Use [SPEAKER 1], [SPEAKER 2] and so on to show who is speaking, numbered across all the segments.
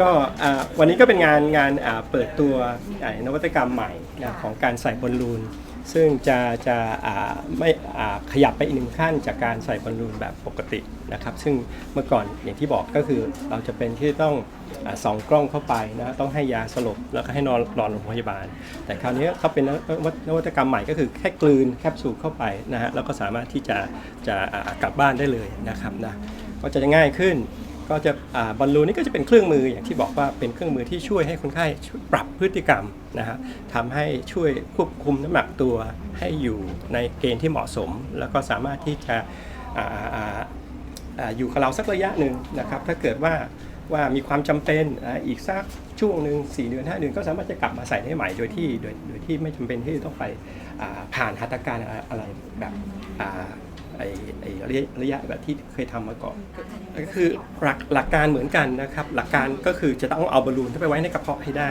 [SPEAKER 1] ก็วันนี้ก็เป็นงานงานเปิดตัวนวัตกรรมใหม่ของการใส่บอลลูน ซึ่งจะจะไม่ขยับไปอีกหนึ่งขั้นจากการใส่บอลลูนแบบปกตินะครับซึ่งเมื่อก่อนอย่างที่บอกก็คือเราจะเป็นที่ต้องอส่องกล้องเข้าไปนะต้องให้ยาสลบแล้วก็ให้นอนนอนโรงพยาบาล แต่คราวนี้เขาเป็นนวัตกรรมใหม่ก็คือแค่กลืนแคปซูลเข้าไปนะฮะแล้วก็สามารถที่จะจะกลับบ้านได้เลยนะครับนะก็จะง่ายขึ้น ก็จะบอลลูนนี่ก็จะเป็นเครื่องมืออย่างที่บอกว่าเป็นเครื่องมือที่ช่วยให้คนไข้ปรับพฤติกรรมนะฮะทำให้ช่วยควบคุมน้ำหนักตัวให้อยู่ในเกณฑ์ที่เหมาะสม แล้วก็สามารถที่จะอออออยู่กับเราสักระยะหนึ่งนะครับ ถ้าเกิดว่า ว่ามีความจำเป็นอ,อีกสักช่วงหนึ่ง4เดือน5เดือนก็สามารถจะกลับมาใส่ได้ใหม่โดยที่โดยโดยที่ไม่จำเป็นที่จะต้องไปผ่านหัตถการอะไรแบบระยะแบบที่เคยทำมาก่อนก็คือหลักหลักการเหมือนกันนะครับ หลักการก็คือจะต้องเอาบอลลูนไปไว้ในกระเพาะให้ได้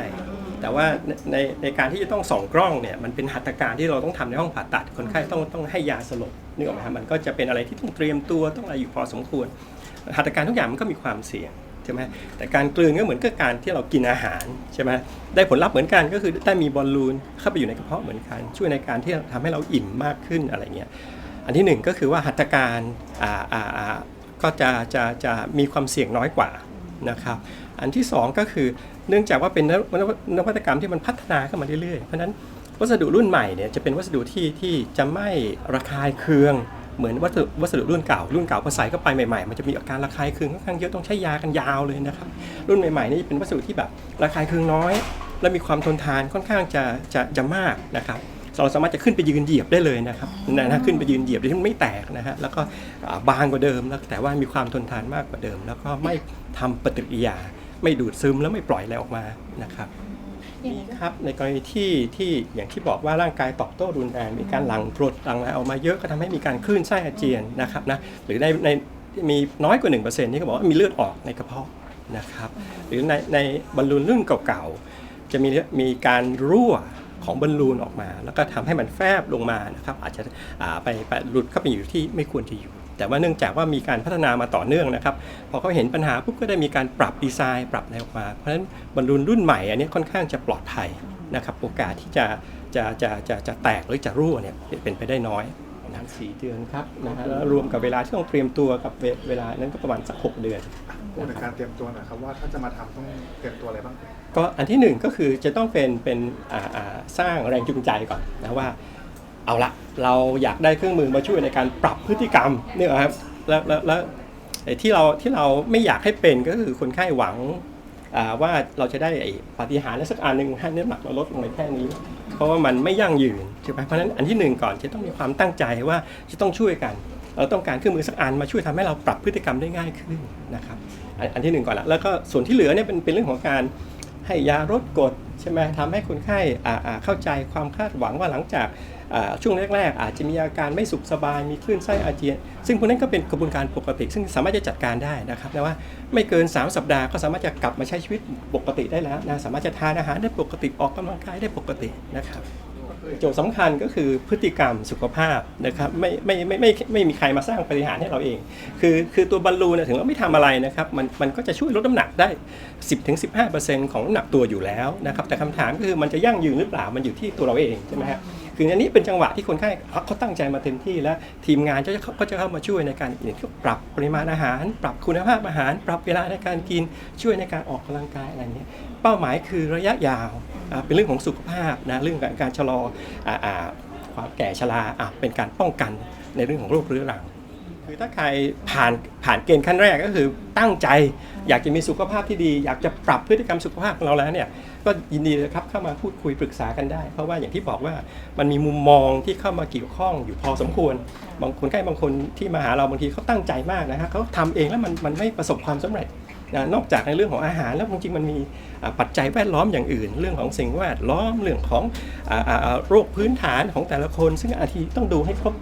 [SPEAKER 1] แต่ว่าในในการที่จะต้องส่องกล้องเนี่ยมันเป็นหัตถการที่เราต้องทำในห้องผ่าตัด คนไข้ต้องต้องให้ยาสลบนึกออกไหมครับมันก็จะเป็นอะไรที่ต้องเตรียมตัวต้องอะไรอยู่พอสมควรหัตถการทุกอย่างมันก็มีความเสี่ยง ใช่ไหมแต่การกลืนก็เหมือนกับการที่เรากินอาหารใช่ไหมได้ผลลัพธ์เหมือนกันก็คือได้มีบอลลูนเข้าไปอยู่ในกระเพาะเหมือนกัน ช่วยในการที่ทำให้เราอิ่มมากขึ้นอะไรเงี้ยอันที่หนึ่งก็คือว่าหัตถการอ่าอ่าอ่าก็จะจะจะมีความเสี่ยงน้อยกว่านะครับอันที่สองก็คือเนื่องจากว่าเป็นนวัตกรรมที่มันพัฒนาขึ้นมาเรื่อยๆ เพราะนั้นวัสดุรุ่นใหม่เนี่ยจะเป็นวัสดุที่ที่จะไม่ระคายเคือง เหมือนวัสดุวัสดุรุ่นเก่า รุ่นเก่าพอใส่เข้าไปใหม่ๆ มันจะมีอาการระคายเคืองค่อนข้างเยอะต้องใช้ยากันยาวเลยนะครับ รุ่นใหม่ๆนี่เป็นวัสดุที่แบบระคายเคืองน้อย และมีความทนทานค่อนข้างจะจะจะมากนะครับเราสามารถจะขึ้นไปยืนเหยียบได้เลยนะครับนะนขึ้นไปยืนเหยียบโดยที่ไม่แตกนะฮะแล้วก็บางกว่าเดิมแล้วแต่ว่ามีความทนทานมากกว่าเดิม แล้วก็ไม่ทำปฏิกิริยา ไม่ดูดซึมแล้วไม่ปล่อยอะไรออกมานะครับ ครับในกรณีที่ที่อย่างที่บอกว่าร่างกายตอบโต้รุนแรงมีการหลั่งกรดหลั่งอะไรออกมาเยอะก็ทำให้มีการคลื่นไส้อาเจียนนะครับนะหรือในในมีน้อยกว่า 1%นี่ก็บอกว่ามีเลือดออกในกระเพาะนะครับหรือในในบอลลูนรุ่นเก่าๆ จะมีมีการรั่วของบอลลูนออกมา แล้วก็ทำให้มันแฟบลงมานะครับอาจจะไปไปหลุดเข้าไปอยู่ที่ไม่ควรจะอยู่ แต่ว่าเนื่องจากว่ามีการพัฒนามาต่อเนื่องนะครับ พอเขาเห็นปัญหาปุ๊บก็ได้มีการปรับดีไซน์ ปรับอะไรออกมา เพราะฉะนั้นบอลลูนรุ่นใหม่อันนี้ค่อนข้างจะปลอดภัยนะครับ โอกาสที่จะจะจะจะจะแตกหรือจะรั่วเนี่ยเป็นไปได้น้อยนะสี่เดือนครับนะฮะแล้วรวมกับเวลาที่ต้องเตรียมตัวกับเวเวลานั้นก็ประมาณสักหกเดือน
[SPEAKER 2] พูดถึงการเตรียมตัวหน่อยครับว่าถ้าจะมาทำต้องเตรียมตัวอะไรบ้าง
[SPEAKER 1] ก็อันที่หนึ่งก็คือจะต้องเป็นเป็นอ่าอ่าสร้างแรงจูงใจก่อนนะว่า เอาละเราอยากได้เครื่องมือมาช่วยในการปรับพฤติกรรมเนี่ยครับแล้วแล้วแล้วไอ้ที่เราที่เราไม่อยากให้เป็นก็คือคนไข้หวังว่าเราจะได้ไอ้ปฏิหารสักอันหนึ่งให้น้ำหนักเราลดลงไปแค่นี้ เพราะว่ามันไม่ยั่งยืนใช่ไหมเพราะฉะนั้นอันที่หนึ่งก่อนจะต้องมีความตั้งใจว่าจะต้องช่วยกัน เราต้องการเครื่องมือสักอันมาช่วยทำให้เราปรับพฤติกรรมได้ง่ายขึ้นนะครับอันอันที่หนึ่งก่อนละแล้วก็ส่วนที่เหลือเนี่ยเป็นเป็นเรื่องของการ ให้ยาลดกรดใช่ไหมทำให้คนไข้เข้าใจความคาดหวังว่าหลังจากช่วงแรก ๆ อาจจะมีอาการไม่สุขสบายมีคลื่นไส้อาเจียน ซึ่งพวกนั้นก็เป็นกระบวนการปกติ ซึ่งสามารถจะจัดการได้นะครับแต่ว่าไม่เกิน 3 สัปดาห์ก็สามารถจะกลับมาใช้ชีวิตปกติได้แล้วนะสามารถจะทานอาหารได้ปกติออกกำลังกายได้ปกตินะครับ โจทย์สำคัญก็คือพฤติกรรมสุขภาพนะครับไม่ไม่ไม่ไม่ไม่มีใครมาสร้างปฏิหารให้เราเอง คือคือตัวบอลลูนนยถึงเราไม่ทำอะไรนะครับมันมันก็จะช่วยลดน้ำหนักได้ 10-15%ของน้ำหนักตัวอยู่แล้วนะครับแต่คำถามก็คือมันจะยั่งยืนหรือเปล่ามันอยู่ที่ตัวเราเองใช่ไหมครับ คืออันนี้เป็นจังหวะที่คนไข้เขาตั้งใจมาเต็มที่แล้วทีมงานก็จะก็จะเข้ามาช่วยในการอย่างปรับปริมาณอาหาร ปรับคุณภาพอาหาร ปรับเวลาในการกินช่วยในการออกกำลังกายอะไรเงี้ยเป้าหมายคือระยะยาวเป็นเรื่องของสุขภาพนะเรื่องการชะลอความแก่ชราเป็นการป้องกันในเรื่องของโรคเรื้อรัง คือถ้าใครผ่านผ่านเกณฑ์ขั้นแรกก็คือตั้งใจอยากจะมีสุขภาพที่ดี อยากจะปรับพฤติกรรมสุขภาพของเราแล้วเนี่ยก็ยินดีเลยครับเข้ามาพูดคุยปรึกษากันได้ เพราะว่าอย่างที่บอกว่ามันมีมุมมองที่เข้ามาเกี่ยวข้องอยู่พอสมควร บางคนใกล้บางคนที่มาหาเราบางทีเขาตั้งใจมากนะฮะเขาทำเองแล้วมันมันไม่ประสบความสำเร็จนะนอกจากในเรื่องของอาหารแล้วจริงๆมันมีปัจจัยแวดล้อมอย่างอื่น เรื่องของสิ่งแวดล้อมเรื่องของอโรคพื้นฐานของแต่ละคน ซึ่งอาทีต้องดูให้ครบ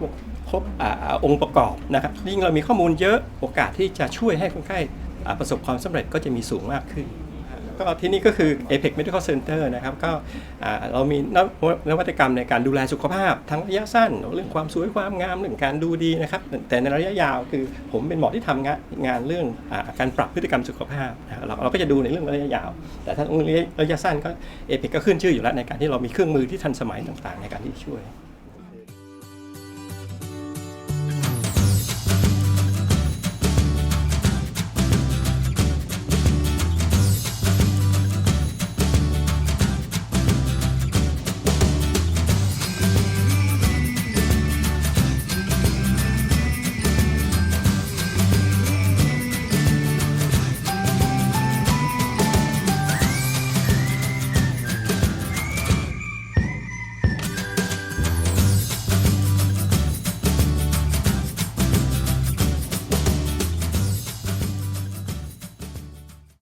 [SPEAKER 1] ครบอองค์ประกอบนะครับยิ่งเรามีข้อมูลเยอะโอกาสที่จะช่วยให้คนไข้ประสบความสำเร็จก็จะมีสูงมากขึ้น ก็ที่นี่ก็คือ Apex Medical Center นะครับก็เรามีนวัตกรรมในการดูแลสุขภาพ ทั้งระยะสั้น เรื่องความสวยความงามเรื่องการดูดีนะครับ แต่ในระยะยาวคือผมเป็นหมอที่ทำงานงานเรื่องอการปรับพฤติกรรมสุขภาพเราเราก็จะดูในเรื่องระยะยาว แต่ถ้าเรื่องระยะสั้นก็ Apex ก็ขึ้นชื่ออยู่แล้วในการที่เรามีเครื่องมือที่ทันสมัยต่างๆ ในการที่ช่วย